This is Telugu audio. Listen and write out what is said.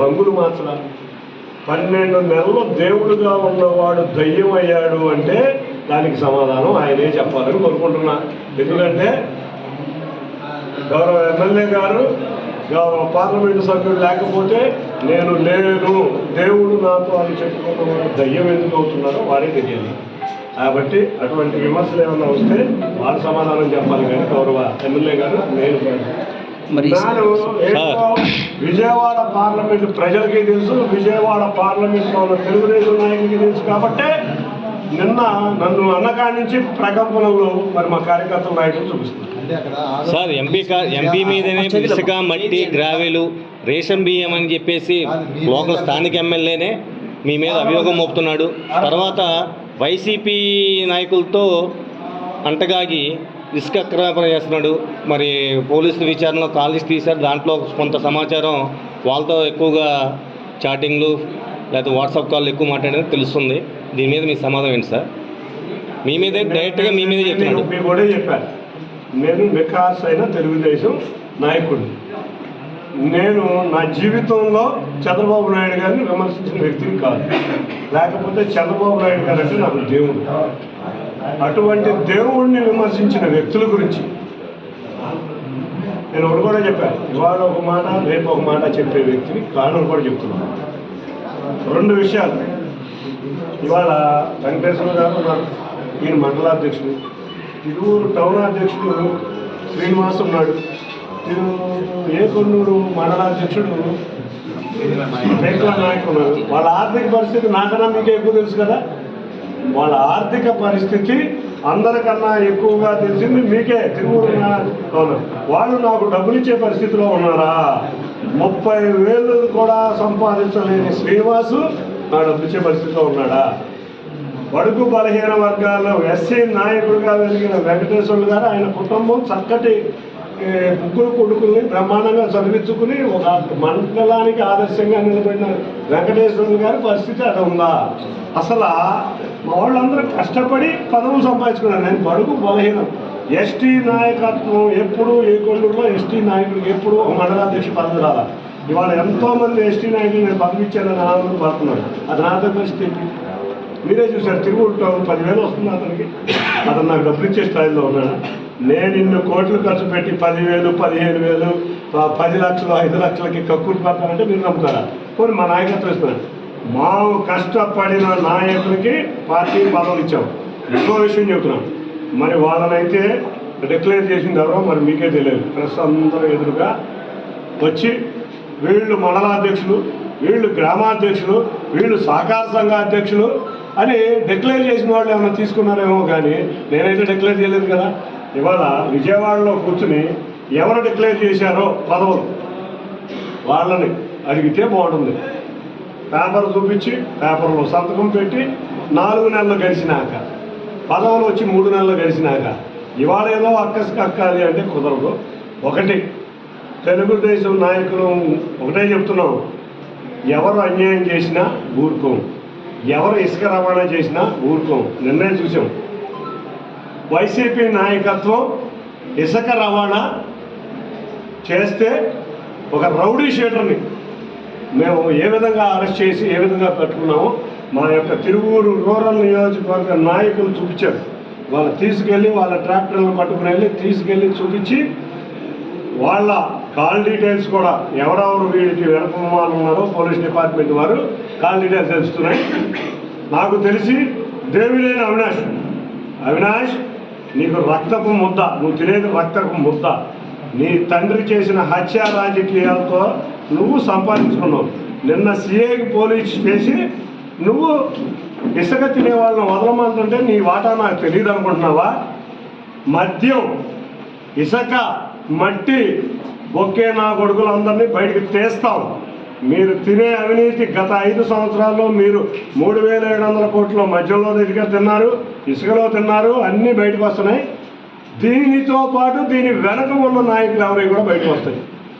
రంగులు మార్చడానికి పన్నెండు నెలలు దేవుడుగా ఉన్నవాడు దయ్యం అయ్యాడు అంటే దానికి సమాధానం ఆయనే చెప్పాలని కోరుకుంటున్నా. ఎందుకంటే గౌరవ ఎమ్మెల్యే గారు గౌరవ పార్లమెంటు సభ్యుడు లేకపోతే నేను లేను దేవుడు నాతో అని చెప్పుకున్నవాడు దయ్యం ఎందుకు అవుతున్నారో వాడే తెలియాలి. కాబట్టి అటువంటి విమర్శలు ఏమైనా వస్తే వాళ్ళు సమాధానం చెప్పాలి కానీ గౌరవ ఎమ్మెల్యే గారు నేను మరి విజయవాడ పార్లమెంట్ ప్రజలకి తెలుసు విజయవాడ పార్లమెంట్లో తెలుగుదేశం నాయకులకి తెలుసు కాబట్టి నిన్న నన్ను అన్నకాడి నుంచి ప్రకంపనలు మరి మా కార్యకర్తల నాయకులు చూపిస్తున్నారు. సార్ ఎంపీ కా ఎంపీ మీదనే ఇసుక మట్టి గ్రావెలు రేషన్ బియ్యం అని చెప్పేసి లోకల్ స్థానిక ఎమ్మెల్యేనే మీ మీద అభియోగం మోపుతున్నాడు. తర్వాత వైసీపీ నాయకులతో అంటగాగి ఇసుక అక్రమణ చేస్తున్నాడు. మరి పోలీసుల విచారణలో కాల్ తీశారు. దాంట్లో కొంత సమాచారం వాళ్ళతో ఎక్కువగా చాటింగ్లు లేకపోతే వాట్సాప్ కాల్ ఎక్కువ మాట్లాడేది తెలుస్తుంది. దీని మీద మీ సమాధానం ఏంటి సార్? మీ మీదే డైరెక్ట్గా మీ మీదే చెప్తున్నాడు. నేను మీకు కూడా చెప్పాను నేను వికాస్ అయిన తెలుగుదేశం నాయకుడిని. నేను నా జీవితంలో చంద్రబాబు నాయుడు గారిని విమర్శించిన వ్యక్తిని కాదు. లేకపోతే చంద్రబాబు నాయుడు గారు అంటే నాకు దేవుడు. అటువంటి దేవుణ్ణి విమర్శించిన వ్యక్తుల గురించి. నేను ఒకటి కూడా చెప్పాను ఇవాళ ఒక మాట రేపు ఒక మాట చెప్పే వ్యక్తిని కారణం కూడా చెప్తున్నాను. రెండు విషయాలు. ఇవాళ వెంకటేశ్వర గారు ఉన్నారు ఈయన మండలాధ్యక్షుడు తిరువురు టౌన్ అధ్యక్షుడు శ్రీనివాస్ ఉన్నాడు. తిరు ఏ కొన్నూరు మండలాధ్యక్షుడు రేఖల నాయకులు వాళ్ళ ఆర్థిక పరిస్థితి నాకన్నా మీకే ఎక్కువ తెలుసు కదా. వాళ్ళ ఆర్థిక పరిస్థితి అందరికన్నా ఎక్కువగా తెలిసింది మీకే. తిరుమూరు వాళ్ళు నాకు డబ్బులు ఇచ్చే పరిస్థితిలో ఉన్నారా? ముప్పై వేలు కూడా సంపాదించలేని శ్రీనివాసు నా డబ్బులు ఇచ్చే పరిస్థితిలో ఉన్నాడా? బడుగు బలహీన వర్గాల్లో ఎస్సీ నాయకుడిగా వెలిగిన వెంకటేశ్వర్లు గారు ఆయన కుటుంబం చక్కటి ముగ్గురు కొడుకుల్ని బ్రహ్మాండంగా చదివించుకుని ఒక మండలానికి ఆదర్శంగా నిలబడిన వెంకటేశ్వర్లు గారి పరిస్థితి అక్కడ ఉందా? అసలు మా వాళ్ళందరూ కష్టపడి పదవులు సంపాదించుకున్నారు. నేను బడుగు బలహీనం. ఎస్టీ నాయకత్వం ఎప్పుడు ఏ కొండూరులో ఎస్టీ నాయకుడికి ఎప్పుడు మండలాధ్యక్ష పదవి రాలా. ఇవాళ ఎంతోమంది ఎస్టీ నాయకులు నేను పదవి ఇచ్చానని ఆనందం పడుతున్నాను అది నా దగ్గర పరిస్థితి మీరే చూసారు తిరుగుంటాం పదివేలు వస్తుంది అతనికి. అతను నాకు డబ్బులు ఇచ్చే స్థాయిలో ఉన్నాడు. నేను ఇన్ని కోట్లు ఖర్చు పెట్టి పదివేలు పదిహేను వేలు పది లక్షలు ఐదు లక్షలకి కక్కులు పడతానంటే మీరు నమ్ముతారా? పోనీ మా నాయకత్వం ఇస్తున్నారు మా కష్టపడిన నాయకులకి పార్టీ పదవులు ఇచ్చాం ఇంకో విషయం చెబుతున్నాం మరి వాళ్ళనైతే డిక్లేర్ చేసిన తర్వాత మరి మీకే తెలియదు. ప్రెస్ అందరూ ఎదురుగా వచ్చి వీళ్ళు మండలాధ్యక్షులు వీళ్ళు గ్రామాధ్యక్షులు వీళ్ళు సహకార సంఘ అధ్యక్షులు అని డిక్లేర్ చేసిన వాళ్ళు ఏమైనా తీసుకున్నారేమో కానీ నేనైతే డిక్లేర్ చేయలేదు కదా. ఇవాళ విజయవాడలో కూర్చుని ఎవరు డిక్లేర్ చేశారో పదవులు వాళ్ళని అడిగితే బాగుంటుంది. పేపర్ చూపించి పేపర్లో సంతకం పెట్టి నాలుగు నెలలు గడిచినాక పదవులు వచ్చి మూడు నెలలు గడిచినాక ఇవాళ ఏదో అక్కసి కక్కాలి అంటే కుదరదు. ఒకటి తెలుగుదేశం నాయకులు ఒకటే చెప్తున్నాం. ఎవరు అన్యాయం చేసినా ఊరుకోం. ఎవరు ఇసుక రవాణా చేసినా ఊరుకోం. నిర్ణయం చూసాం. వైసీపీ నాయకత్వం ఇసుక రవాణా చేస్తే ఒక రౌడీ షీటర్ని మేము ఏ విధంగా అరెస్ట్ చేసి ఏ విధంగా పెట్టుకున్నామో మా యొక్క తిరువూరు రూరల్ నియోజకవర్గ నాయకులు చూపించారు. వాళ్ళు తీసుకెళ్ళి వాళ్ళ ట్రాక్టర్లను పట్టుకుని వెళ్ళి తీసుకెళ్ళి చూపించి వాళ్ళ కాల్ డీటెయిల్స్ కూడా ఎవరెవరు వీడికి వెనకమాలు ఉన్నారో పోలీస్ డిపార్ట్మెంట్ వారు కాల్ డీటెయిల్స్ తెలుస్తున్నాయి. నాకు తెలిసి దేవిలేని అవినాష్ అవినాష్ నీకు రక్తపు ముద్ద నువ్వు తినేది రక్తపు ముద్ద. నీ తండ్రి చేసిన హత్య రాజకీయాలతో నువ్వు సంపాదించుకున్నావు. నిన్న సిఐకి పోలీస్ చేసి నువ్వు ఇసుక తినే వాళ్ళని వదలమంటుంటే నీ వాటా నాకు తెలియదు అనుకుంటున్నావా? మద్యం ఇసుక మట్టి ఒకే నా కొడుకులందరినీ బయటకు తీస్తాం. మీరు తినే అవినీతి గత ఐదు సంవత్సరాల్లో మీరు మూడు వేల ఏడు వందల కోట్ల మధ్యలో దగ్గర తిన్నారు ఇసుకలో తిన్నారు అన్నీ బయటకు వస్తున్నాయి. దీనితో పాటు దీని వెనక ఉన్న నాయకులు ఎవరికి కూడా బయటకు వస్తాయి.